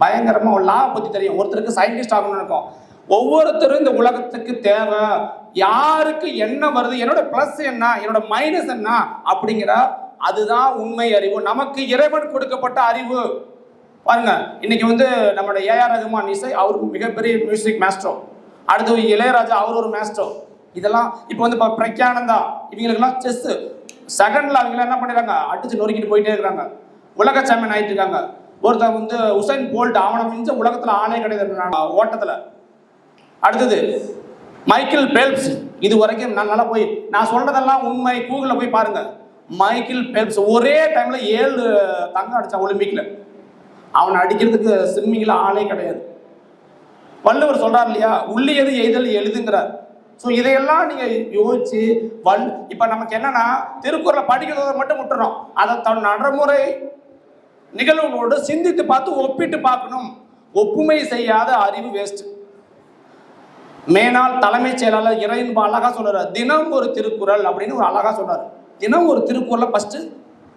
பயங்கரமா லா பத்தி தெரியும். ஒருத்தருக்கு சயின்டிஸ்ட் ஆகணும்னு இருக்கும். ஒவ்வொருத்தரும் இந்த உலகத்துக்கு தேவை. யாருக்கு என்ன வருது? என்னோட ப்ளஸ் என்ன? என்னோட மைனஸ் என்ன? அப்படிங்கிற அதுதான் உண்மை அறிவு. நமக்கு இறைவன் கொடுக்கப்பட்ட அறிவு. பாருங்க இன்னைக்கு வந்து நம்மளோட ஏஆர் ரகுமான் இசை அவர் மிகப்பெரிய மியூசிக் மாஸ்டர் அடுத்து இளையராஜா அவர் ஒரு மாஸ்டர் இதெல்லாம் இப்போ வந்து இப்போ பிரக்யானந்தா இவங்களுக்கெல்லாம் செஸ் செகண்ட்ல அவங்க என்ன பண்ணிடுறாங்க அடிச்சு நொறுக்கிட்டு போயிட்டே இருக்கிறாங்க. உலக சாம்பியன் ஆயிட்டு இருக்காங்க. ஒருத்தர் வந்து உசைன் போல்ட் அவனை மிஞ்ச உலகத்துல ஆளே கிடையாது ஓட்டத்துல. அடுத்தது மைக்கேல் பெல்ப்ஸ். இது வரைக்கும் நல்லா போய் நான் சொல்றதெல்லாம் உண்மை. கூகுளில் போய் பாருங்க. மைக்கேல் பெல்ப்ஸ் ஒரே டைம்ல ஏழு தங்கம் அடிச்சான் ஒலிம்பிக்ல அவனை அடிக்கிறதுக்கு ஸ்விம்மிங்ல ஆளே கிடையாது. வள்ளுவர் சொல்றார் இல்லையா? உள்ளியது எய்தல் எழுதுங்கிறார் ஸோ இதையெல்லாம் நீங்க யோசிச்சு வல் இப்ப நமக்கு என்னன்னா திருக்குறளை படிக்கிறத மட்டும் விட்டுறோம். அதை தன் நடைமுறை நிகழ்வுகளோடு சிந்தித்து பார்த்து ஒப்பிட்டு பார்க்கணும். ஒப்புமை செய்யாத அறிவு வேஸ்ட் மேனால் தலைமைச் செயலாளர் இறையன்பு அழகா சொல்றாரு. தினம் ஒரு திருக்குறள் அப்படின்னு ஒரு அழகா சொல்றாரு. தினம் ஒரு திருக்குறளை ஃபஸ்ட்டு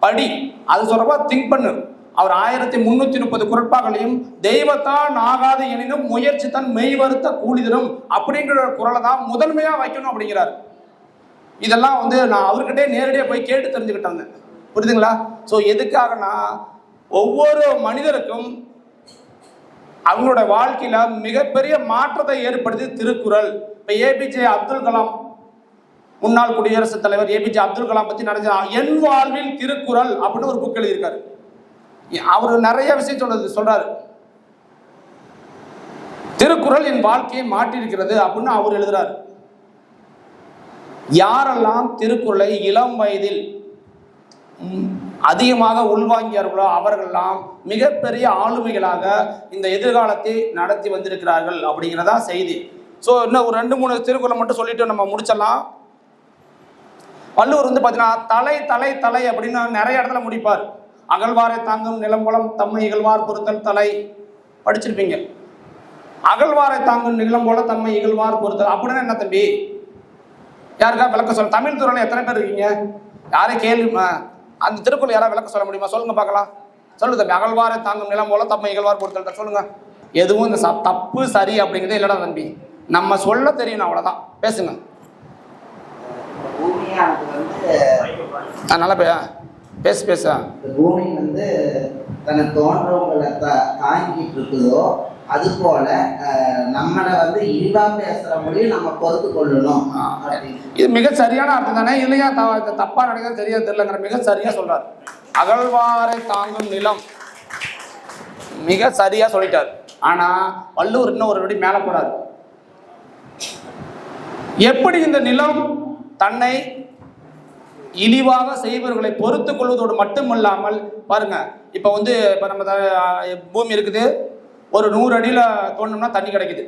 படி. அது சொல்கிறப்ப திங்க் பண்ணு. அவர் ஆயிரத்தி முன்னூத்தி முப்பது குரட்பாக்களையும் தெய்வத்தான் ஆகாது எனினும் முயற்சி தன் மெய் வருத்த கூலிதரும் அப்படிங்கிற ஒரு குரலை தான் முதன்மையா வைக்கணும் அப்படிங்கிறார். இதெல்லாம் வந்து நான் அவர்கிட்டே நேரடியாக போய் கேட்டு தெரிஞ்சுக்கிட்டேன் புரியுதுங்களா? ஸோ எதுக்காகனா ஒவ்வொரு மனிதருக்கும் அவங்களோட வாழ்க்கையில மிகப்பெரிய மாற்றத்தை ஏற்படுத்தி திருக்குறள். இப்போ ஏபிஜே அப்துல் கலாம் முன்னாள் குடியரசுத் தலைவர் ஏபிஜே அப்துல் கலாம் பத்தி நடந்த என் வாழ்வில் திருக்குறள் அப்படின்னு ஒரு புக் எழுதியிருக்காரு. அவர் நிறைய விஷயம் சொல்றது சொல்றாரு. திருக்குறள் என் வாழ்க்கையை மாற்றியிருக்கிறது அப்படின்னு அவர் எழுதுறாரு. யாரெல்லாம் திருக்குறளை இளம் வயதில் அதிகமாக உள்வாங்கியார்களோ அவர்கள்லாம் மிகப்பெரிய ஆளுமைகளாக இந்த எதிர்காலத்தை நடத்தி வந்திருக்கிறார்கள் அப்படிங்கிறதா செய்தி. ஸோ இன்னும் ஒரு ரெண்டு மூணு திருக்குறளை மட்டும் சொல்லிட்டு நம்ம முடிச்சிடலாம். வள்ளுவர் வந்து பார்த்தீங்கன்னா தலை தலை தலை அப்படின்னு நிறைய இடத்துல முடிப்பார். அகழ்வாரை தாங்கும் நிலம்புலம் தம்மை இகழ்வார் பொருத்தல் தலை. படிச்சிருப்பீங்க. அகழ்வாரை தாங்கும் நிலம் போல தம்மை இகழ்வார் பொறுத்தல் அப்படின்னா என்ன தம்பி? யாருக்கா விளக்க சொல்ல தமிழ் துறையில் எத்தனை பேர் இருக்கீங்க? யாரே கேள்வி அந்த திருக்குறள் யாராவது விளக்க சொல்ல முடியுமா? சொல்லுங்க பார்க்கலாம். சொல்லு தம்பி அகழ்வாரை தாங்கும் நிலம் போல தம்மை இகழ்வார் பொறுத்தல் சொல்லுங்க. எதுவும் இந்த தப்பு சரி அப்படிங்கிறதே இல்லடா தம்பி. நம்ம சொல்ல தெரியணும் அவ்வளோதான் பேசுங்க. ஆ, நல்லா பே பேசு பேச. பூமி வந்து தன்னை தோன்றவங்களை த தாங்கிட்டு இருக்குதோ அது போல நம்மளை வந்து இழிவா பேசுற மொழியும் நம்ம பொறுத்து கொள்ளணும். இது மிக சரியான அர்த்தம் தானே? இல்லையா? தப்பா நினைக்கிறது சரியா தெரியலங்கிற மிக சரியா சொல்றாரு. அகழ்வாரை தாங்கும் நிலம். மிக சரியா சொல்லிட்டார். ஆனா வள்ளுவர் இன்னும் ஒரு படி மேல போறாரு. எப்படி இந்த நிலம் தன்னை இழிவாக செய்பவர்களை பொறுத்து கொள்வதோடு மட்டுமல்லாமல் பாருங்க இப்போ வந்து இப்போ நம்ம த- பூமி இருக்குது. ஒரு நூறு அடியில் தோண்டோம்னா தண்ணி கிடைக்குது.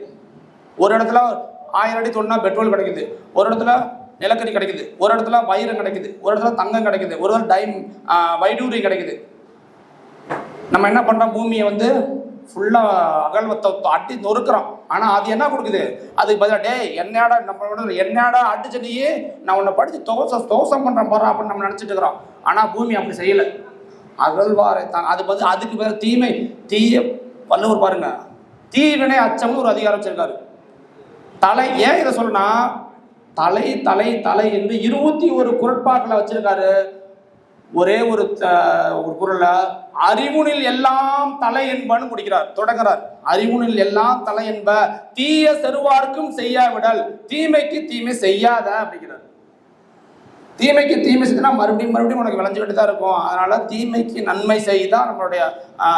ஒரு இடத்துல ஆயிரம் அடி தோண்டினா பெட்ரோல் கிடைக்குது. ஒரு இடத்துல நிலக்கரி கிடைக்குது. ஒரு இடத்துல வைரம் கிடைக்குது. ஒரு இடத்துல தங்கம் கிடைக்குது. ஒரு இடத்துல டைம் வைடூரி கிடைக்குது. நம்ம என்ன பண்ணுறோம் பூமியை வந்து ஃபுல்லா அகழ்வத்தை அட்டி நொறுக்கிறோம் ஆனா அது என்ன கொடுக்குது? அதுக்கு பதிலாக டேய் என்னடா நம்மளோட என்னடா அடிச்சு நீயே? நான் உன்னை படிச்சு தோசம் தோசம் பண்றேன் போறேன் அப்படின்னு நம்ம நினைச்சிட்டு இருக்கிறோம். ஆனா பூமி அப்படி செய்யல. அகழ்வாரை தான். அது பதில் அதுக்கு பேர் தீமை. தீய வள்ளுவர் பாருங்க. தீவினை அச்சம்னு ஒரு அதிகாரம் வச்சிருக்காரு. தலை ஏன் இதை சொல்லுனா தலை தலை தலை என்று இருபத்தி ஒரு குரட்பாக்களை வச்சிருக்காரு. ஒரே ஒரு ஒரு குரல்ல அறிவுனில் எல்லாம் தலை என்பன்னு முடிக்கிறார் தொடங்குறார். அறிவுனில் எல்லாம் தலை என்ப தீய செருவார்க்கும் செய்யாவிடல் தீமைக்கு தீமை செய்யாத அப்படிங்கிறார். தீமைக்கு தீமை செய்தா மறுபடியும் மறுபடியும் உனக்கு விளைஞ்சுக்கிட்டு தான் இருக்கும். அதனால தீமைக்கு நன்மை செய்தான் நம்மளுடைய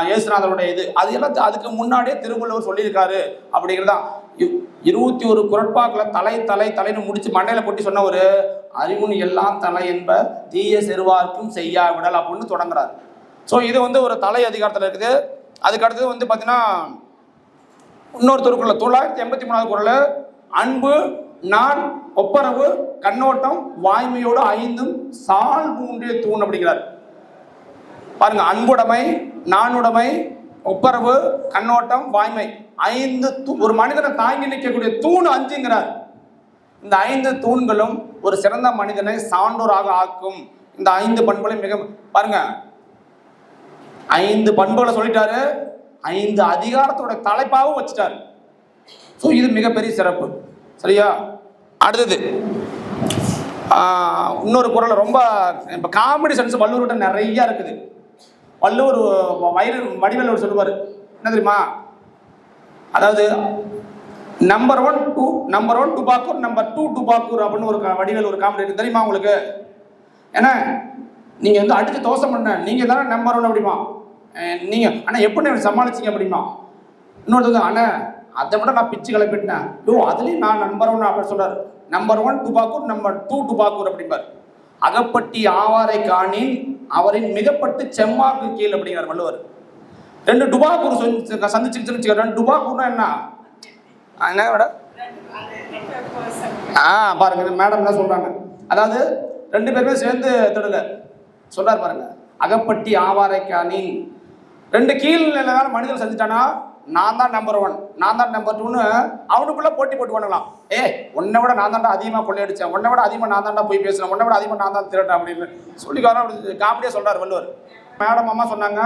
இயேசுநாதனுடைய இது. அது எல்லாம் அதுக்கு முன்னாடியே திருவள்ளுவர் சொல்லியிருக்காரு அப்படிங்கிறதான். இருபத்தி ஒரு குரட்பாக்களை தலை தலை தலைன்னு முடிச்சு மண்டையில கொட்டி சொன்ன ஒரு அறிவுன் எல்லாம் தலை என்ப தீய செருவார்க்கும் செய்யா விடல் அப்படின்னு தொடங்குறாரு. ஸோ இது வந்து ஒரு தலை அதிகாரத்தில் இருக்குது. அதுக்கு அடுத்தது வந்து பார்த்தீங்கன்னா இன்னொருத்தருக்குள்ள தொள்ளாயிரத்தி எண்பத்தி மூணாவது குரல் அன்பு நான் ஒப்பரவு கண்ணோட்டம் வாய்மையோடு ஐந்தும் சால் மூன்றே தூண் அப்படிங்கிறார். பாருங்க அன்புடைமை நானுடைமை ஒப்பரவு கண்ணோட்டம் வாய்மை. ஐந்து தூ- ஒரு மனிதனை தாங்கி நிற்கக்கூடிய தூண் அஞ்சுங்கிறார். இந்த ஐந்து தூண்களும் ஒரு சிறந்த மனிதனை சான்றோராக ஆக்கும். இந்த ஐந்து பண்புகளை மிக பாருங்க. ஐந்து பண்புகளை சொல்லிட்டாரு. ஐந்து அதிகாரத்தோட தலைப்பாகவும் வச்சுட்டாரு. ஸோ இது மிகப்பெரிய சிறப்பு. சரியா? அடுத்தது இன்னொரு குரல் ரொம்ப இப்போ காமெடி சென்ஸ் வள்ளுவர்கிட்ட நிறைய இருக்குது. வள்ளுவர் வயிறு வடிவேலவர் சொல்லுவார். என்ன தெரியுமா? அதாவது number one two number one டுபாக்கூர் number two டுபாக்கூர் அப்படின்னு ஒரு வடிவில் வடிவேல் ஒரு காமெடி இருக்கு. தெரியுமா உங்களுக்கு? ஏன்னா நீங்கள் வந்து அடித்து தோசை பண்ண நீங்கள் தானே நம்பர் ஒன் அப்படிமா? நீங்கள் ஆனால் எப்படி சமாளிச்சிங்க சமாளிச்சீங்க அப்படிமா? இன்னொருத்தர் அண்ணா அதை விட நான் பிச்சு கிளப்பிட்டேன். டூ அதுலேயும் நான் நம்பர் ஒன் அப்படின்னு சொல்கிறார் நம்பர் ஒன் டுபாக்கூர் நம்பர் டூ டுபாக்கூர் அப்படிம்பார். அகப்பட்டி ஆவாரை காணி அவரின் மிகப்பட்டு செம்மாக்கு கீழ் அப்படிங்கிறார் வள்ளுவர். ரெண்டு டுபாக்கூர் ரெண்டு டுபாக்கூர்னா என்ன? என்ன மேடம்? ஆ பாருங்க மேடம் என்ன சொல்றாங்க? அதாவது ரெண்டு பேருமே சேர்ந்து திடல. சொல்றாரு பாருங்க. அகப்பட்டி ஆவாரைக்கானின் ரெண்டு கீழ்நிலை மனிதன் செஞ்சுட்டானா நான் தான் நம்பர் ஒன் நான் தான் நம்பர் டூன்னு அவனுக்குள்ள போட்டி போட்டு பண்ணலாம் ஏ உன்னை விட நான் தான்டா அதிகமாக கொள்ளையடிச்சேன். உன்னை விட அதிகமாக நான் தான்டா போய் பேசுறேன் உன்னை விட அதிகமாக நான் தான் திருட்டேன் அப்படின்னு சொல்லிக்காரன் அப்படி காமெடியாக சொல்றாரு வள்ளுவர். மேடம் அம்மா சொன்னாங்க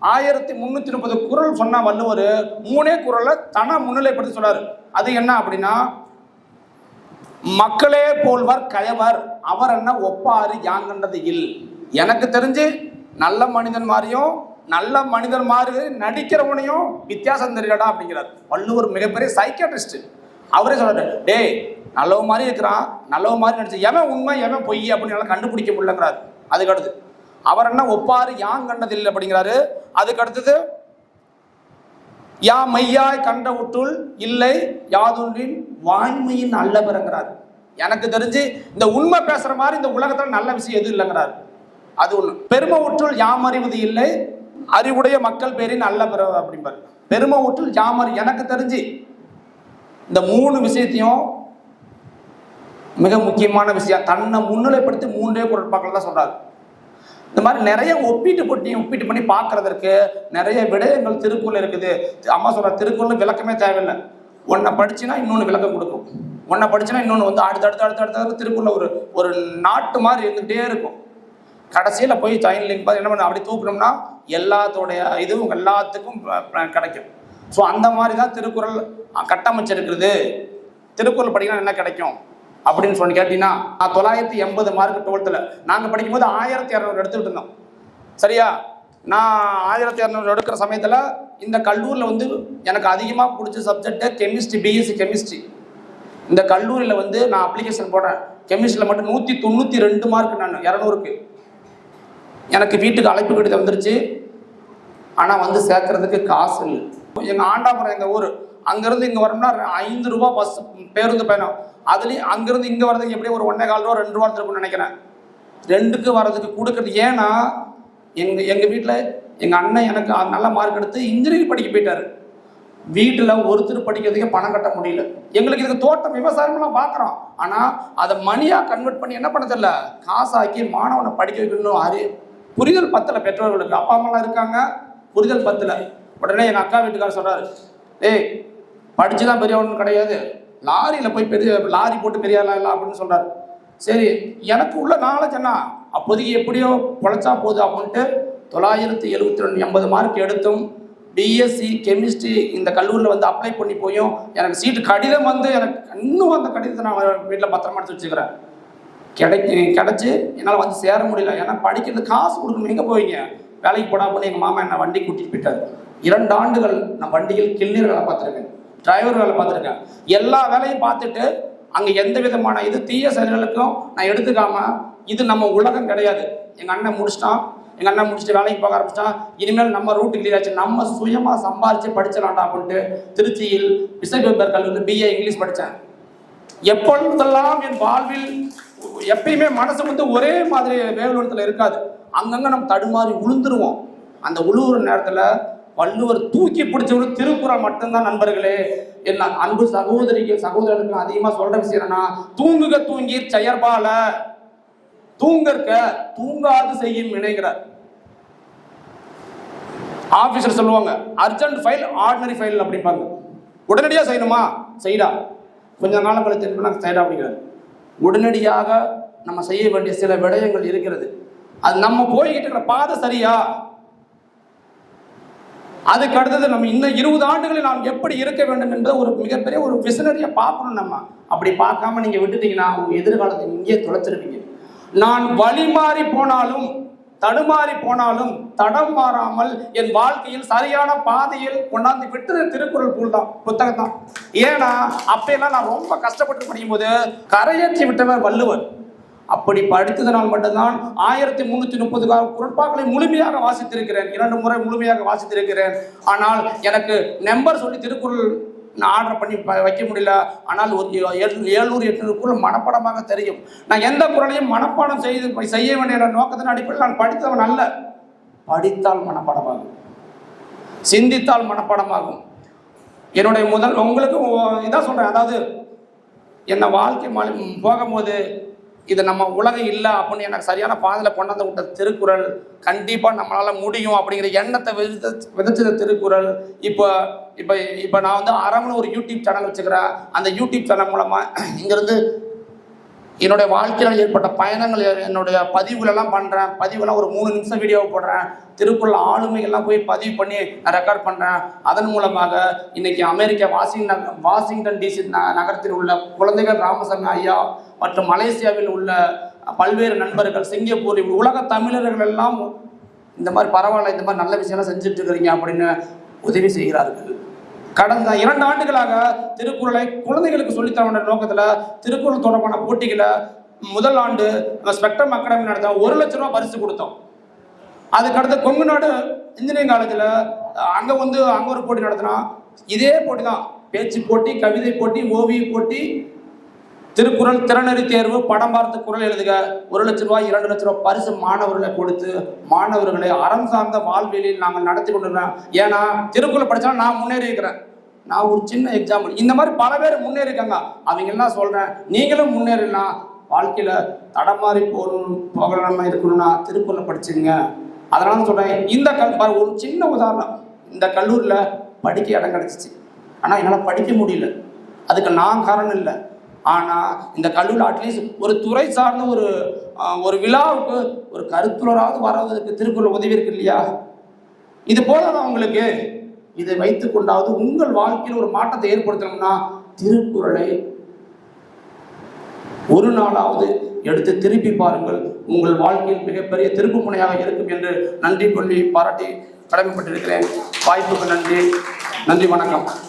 ஆயிரத்தி முந்நூற்றி முப்பது குரல் சொன்ன வள்ளுவர். மூணே குரலை தன முன்னிலைப்படுத்தி சொல்றாரு அது என்ன அப்படின்னா மக்களே போல்வர் கயவர் அவர் என்ன ஒப்பாறு யாங்கன்றது இல். எனக்கு தெரிஞ்சு நல்ல மனிதன் மாதிரியும் நல்ல மனிதன் மாதிரி நடிக்கிறவனையும் வித்தியாசம் தெரியலடா அப்படிங்கிறார். வள்ளுவர் மிகப்பெரிய சைக்கியாட்ரிஸ்ட் அவரே சொல்றாரு டேய் நல்லவ மாதிரி இருக்கிறான் நல்லவ மாதிரி நடிச்சு எவன் உண்மை எவன் பொய் அப்படின்னு எல்லாம் கண்டுபிடிக்க முடியலங்கிறார். அதுக்கடுத்து அவர் என்ன ஒப்பாறு யாங் கண்டதில்லை அப்படிங்கிறாரு. அதுக்கு அடுத்தது யா மையாய் கண்ட உட்டுள் இல்லை யாதொன்றின் வாய்மையின் அல்ல பிறங்கிறார் எனக்கு தெரிஞ்சு இந்த உண்மை பேசுற மாதிரி இந்த உலகத்துல நல்ல விஷயம் எதுவும் இல்லைங்கிறார். அது ஒண்ணு. பெருமை உற்றுள் யாம் அறிவது இல்லை அறிவுடைய மக்கள் பேரின் நல்ல பிற அப்படிம்பார். பெருமை உற்றுள் யாம் அறி எனக்கு தெரிஞ்சு இந்த மூணு விஷயத்தையும் மிக முக்கியமான விஷயம். தன்னை முன்னிலைப்படுத்தி மூன்றே குரட்பாக்கள் தான் சொல்றாரு இந்த மாதிரி நிறைய ஒப்பீட்டு பண்ணி ஒப்பீட்டு பண்ணி பார்க்கறதற்கு நிறைய விடயங்கள் திருக்குறள் இருக்குது. அம்மா சொல்ற திருக்குறள் விளக்கமே தேவையில்லை. ஒன்றை படிச்சுன்னா இன்னொன்று விளக்கம் கொடுக்கும். ஒன்றை படிச்சுன்னா இன்னொன்று வந்து அடுத்து அடுத்து அடுத்து அடுத்து திருக்குறள் ஒரு ஒரு நாட்டு மாதிரி இருந்துகிட்டே இருக்கும். கடைசியில் போய் சைன் லிங்க் பார்த்து என்ன பண்ண அப்படி தூக்கணும்னா எல்லாத்தோடைய இதுவும் எல்லாத்துக்கும் கிடைக்கும். ஸோ அந்த மாதிரி தான் திருக்குறள் கட்டமைச்சிருக்கிறது. திருக்குறள் படிக்கணும் என்ன கிடைக்கும்? அப்படின்னு சொல்லி கேட்டீங்கன்னா நான் தொள்ளாயிரத்தி எண்பது மார்க் டுவெல்த்தில் நாங்கள் படிக்கும்போது ஆயிரத்தி இரநூறு எடுத்துக்கிட்டு இருந்தோம். சரியா? நான் ஆயிரத்தி இரநூறு எடுக்கிற சமயத்தில் இந்த கல்லூரியில் வந்து எனக்கு அதிகமாக பிடிச்ச சப்ஜெக்ட் கெமிஸ்ட்ரி பிஎஸ்சி கெமிஸ்ட்ரி இந்த கல்லூரியில் வந்து நான் அப்ளிகேஷன் போடுறேன். கெமிஸ்ட்ரியில் மட்டும் நூற்றி தொண்ணூற்றி ரெண்டு மார்க் நான் இரநூறுக்கு. எனக்கு வீட்டுக்கு அழைப்பு கடிதம் வந்துருச்சு. ஆனால் வந்து சேர்க்கறதுக்கு காசு இல்லை. எங்கள் ஆண்டாபுரம் எங்கள் ஊர் அங்கேருந்து இங்கே வரணும்னா ஐந்து ரூபா பஸ் பேருந்து பயணம். அதுலேயும் அங்கேருந்து இங்கே வர்றதுக்கு எப்படியும் ஒரு ஒன்றே கால் ரூபா ரெண்டு ரூபா இருக்கும்னு நினைக்கிறேன். ரெண்டுக்கு வர்றதுக்கு கொடுக்குறது ஏன்னா எங்கள் எங்கள் வீட்டில் எங்கள் அண்ணன் எனக்கு நல்ல மார்க் எடுத்து இன்ஜினியரிங் படிக்க போயிட்டார். வீட்டில் ஒருத்தர் படிக்கிறதுக்கே பணம் கட்ட முடியல. எங்களுக்கு இதுக்கு தோட்டம் விவசாயம்லாம் பார்க்குறோம் ஆனால் அதை மணியாக கன்வெர்ட் பண்ணி என்ன பண்ண தெரியல? காசாக்கி மாணவனை படிக்க வைக்கணும் அறி புரிதல் பத்தில் பெற்றோர்களுக்கு. அப்பா அம்மாலாம் இருக்காங்க புரிதல் பத்தில். உடனே எங்கள் அக்கா வீட்டுக்காரர் சொல்கிறாரு ஏய் படிச்சு தான் பெரியவன் கிடையாது. லாரியில் போய் பெரிய லாரி போட்டு பெரிய ஆளா இல்லை அப்படின்னு சொல்கிறார் சரி எனக்கு உள்ள நாலேஜ் என்ன? அப்போதைக்கு எப்படியோ பொழைச்சா போகுது அப்படின்ட்டு தொள்ளாயிரத்தி எழுபத்தி ரெண்டு எண்பது மார்க் எடுத்தும் பிஎஸ்சி கெமிஸ்ட்ரி இந்த கல்லூரியில் வந்து அப்ளை பண்ணி போயும் எனக்கு சீட்டு கடிதம் வந்து எனக்கு இன்னும் அந்த கடிதத்தை நான் வீட்டில் பத்திரமா எடுத்து வச்சுக்கிறேன். கிடைக்கு கிடச்சி என்னால் வந்து சேர முடியல. ஏன்னா படிக்கிறது காசு கொடுக்கணும். எங்கே போவீங்க? வேலைக்கு போடாமல் எங்கள் மாமா என்னை வண்டி கூட்டிகிட்டு போயிட்டார். இரண்டு ஆண்டுகள் நான் வண்டியில் கிளீனர் வேலை பார்த்துருக்கேன். டிரைவர் வேலை பார்த்துருக்கேன். எல்லா வேலையும் பார்த்துட்டு அங்கே எந்த விதமான இது தீய செயல்களுக்கும் நான் எடுத்துக்காம இது நம்ம உலகம் கிடையாது. எங்கள் அண்ணன் முடிச்சிட்டான். எங்கள் அண்ணன் முடிச்சுட்டு வேலைக்கு போக ஆரம்பிச்சிட்டான் இனிமேல் நம்ம ரூட் கிளியர் ஆச்சு. நம்ம சுயமாக சம்பாதிச்சு படிச்சிடலாம்டா அப்படின்ட்டு திருச்சியில் விசைபேப்பர் கல்லூரியில் பிஏ இங்கிலீஷ் படித்தேன் எப்பொழுதெல்லாம் என் வாழ்வில் எப்பயுமே மனசு வந்து ஒரே மாதிரி வேலூரத்தில் இருக்காது. அங்கங்கே நம்ம தடுமாறி உளுந்துருவோம். அந்த உழுவுற நேரத்தில் வள்ளுவர் தூக்கி பிடிச்சவரு திருக்குறள் மட்டும்தான் நண்பர்களே. என்ன அன்பு சகோதரிக்கு சகோதரர்களுக்கு அதிகமாக சொல்ற விஷயம் என்னன்னா தூங்குக தூங்கி செயற்பால. தூங்கற்க தூங்காது செய்யும் வினைகிறார் ஆபீசர் சொல்லுவாங்க அர்ஜென்ட் ஃபைல் ஆர்டினரி ஃபைல் அப்படிம்பாங்க. உடனடியாக செய்யணுமா? செய்டா. கொஞ்ச நாள் கழிச்சு இருக்குன்னா செய்டா அப்படிங்கிறாரு. உடனடியாக நம்ம செய்ய வேண்டிய சில விடயங்கள் இருக்கிறது. அது நம்ம போய்கிட்டு இருக்கிற பாதை சரியா? அதுக்கு அடுத்தது நம்ம இந்த இருபது ஆண்டுகளில் நாம் எப்படி இருக்க வேண்டும் என்பதை ஒரு மிகப்பெரிய ஒரு விசனரியை பார்க்கணும் நம்ம. அப்படி பார்க்காம நீங்க விட்டுட்டீங்கன்னா உங்க எதிர்காலத்தை இங்கேயே தொலைச்சிருவீங்க. நான் வழி மாறி போனாலும் தடுமாறி போனாலும் தடம் மாறாமல் என் வாழ்க்கையில் சரியான பாதையில் கொண்டாந்து விட்டுற திருக்குறள் பூல் தான் புத்தகம் தான் ஏன்னா அப்பெல்லாம் நான் ரொம்ப கஷ்டப்பட்டு படிக்கும்போது கரையேற்றி விட்டவர் வள்ளுவர். அப்படி படித்ததனால் மட்டும்தான் ஆயிரத்தி முன்னூத்தி முப்பது குரட்பாக்களை முழுமையாக வாசித்திருக்கிறேன். இரண்டு முறை முழுமையாக வாசித்திருக்கிறேன். ஆனால் எனக்கு நம்பர் சொல்லி திருக்குறள் நான் ஆர்டர் பண்ணி வைக்க முடியல. ஆனால் ஒரு ஏழு- ஏழ்நூறு எட்நூறு குரல் மனப்பாடமாக தெரியும். நான் எந்த குரலையும் மனப்பாடம் செய்து செய்ய வேண்டிய நோக்கத்தின் அடிப்படையில் நான் படித்தவன் அல்ல. படித்தால் மனப்பாடமாகும். சிந்தித்தால் மனப்பாடமாகும். என்னுடைய முதல் உங்களுக்கு இதான் சொல்றேன். அதாவது என்னை வாழ்க்கை மாறி போகும்போது இது நம்ம உலகம் இல்லை அப்படின்னு எனக்கு சரியான பாதையில் கொண்டாந்து விட்ட திருக்குறள் கண்டிப்பாக நம்மளால் முடியும் அப்படிங்கிற எண்ணத்தை வித விதைச்சது திருக்குறள். இப்போ இப்போ இப்போ நான் வந்து அறம்னு ஒரு யூடியூப் சேனல் வச்சுக்கிறேன். அந்த யூடியூப் சேனல் மூலமாக இங்கேருந்து என்னுடைய வாழ்க்கையில் ஏற்பட்ட பயணங்கள் என்னுடைய பதிவுகளெல்லாம் பண்ணுறேன் பதிவுலாம் ஒரு மூணு நிமிஷம் வீடியோ போடுறேன். திருக்குறள் ஆளுமைகள்லாம் போய் பதிவு பண்ணி நான் ரெக்கார்ட் பண்ணுறேன் அதன் மூலமாக இன்னைக்கு அமெரிக்கா வாஷிங்டன் வாஷிங்டன் டிசி ந- நகரத்தில் உள்ள குழந்தைகள் ராமசாமி ஐயா மற்றும் மலேசியாவில் உள்ள பல்வேறு நண்பர்கள் சிங்கப்பூர் உலக தமிழர்கள் எல்லாம் இந்த மாதிரி பரவாயில்ல இந்த மாதிரி நல்ல விஷயம்லாம் செஞ்சுட்டு இருக்கிறீங்க அப்படின்னு உதவி செய்கிறார்கள். கடந்த இரண்டு ஆண்டுகளாக திருக்குறளை குழந்தைகளுக்கு சொல்லித்தர வேண்டிய நோக்கத்தில் திருக்குறள் தொடர்பான போட்டிகளை முதல் ஆண்டு நம்ம ஸ்பெக்ட்ரம் அகாடமி நடத்த ஒரு லட்ச ரூபா பரிசு கொடுத்தோம். அதுக்கடுத்து கொங்கு நாடு இன்ஜினியரிங் காலேஜில் அங்கே வந்து அங்கே ஒரு போட்டி நடத்தினா இதே போட்டி தான் பேச்சு போட்டி கவிதை போட்டி ஓவிய போட்டி திருக்குறள் திறனறி தேர்வு படம் பார்த்து குரல் எழுதுக ஒரு லட்ச ரூபாய் இரண்டு லட்ச ரூபாய் பரிசு மாணவர்களை கொடுத்து மாணவர்களை அறம் சார்ந்த வாழ்வியலில் நாங்கள் நடத்தி கொண்டிருக்கிறோம். ஏன்னா திருக்குறள் படித்தாலும் நான் முன்னேறி இருக்கிறேன் நான் ஒரு சின்ன எக்ஸாம்பிள் இந்த மாதிரி பல பேர் முன்னேறி இருக்காங்க அவங்க எல்லாம் சொல்றேன்? நீங்களும் முன்னேறலாம் வாழ்க்கையில தடமாறி போகணும் போகலாம இருக்கணும்னா திருக்குறளை படிச்சுங்க அதனால சொல்றேன் இந்த கல் ஒரு சின்ன உதாரணம். இந்த கல்லூரியில படிக்க இடம் கிடைச்சிச்சு. ஆனா என்னால் படிக்க முடியல. அதுக்கு நான் காரணம் இல்லை. ஆனால் இந்த கல்லூரியில் அட்லீஸ்ட் ஒரு துறை சார்ந்த ஒரு ஒரு விழாவுக்கு ஒரு கருத்துலராவது வர்றதுக்கு திருக்குறள் உதவி இருக்கு இல்லையா? இது போதாதான் உங்களுக்கு? இதை வைத்துக் கொண்டாவது உங்கள் வாழ்க்கையில் ஒரு மாற்றத்தை ஏற்படுத்தணும்னா திருக்குறளை ஒரு நாளாவது எடுத்து திருப்பி பாருங்கள். உங்கள் வாழ்க்கையில் மிகப்பெரிய திருப்பு முனையாக இருக்கும் என்று நன்றி கொள்ளி பாராட்டி கடமைப்பட்டிருக்கிறேன். வாய்ப்புக்கு நன்றி. நன்றி வணக்கம்.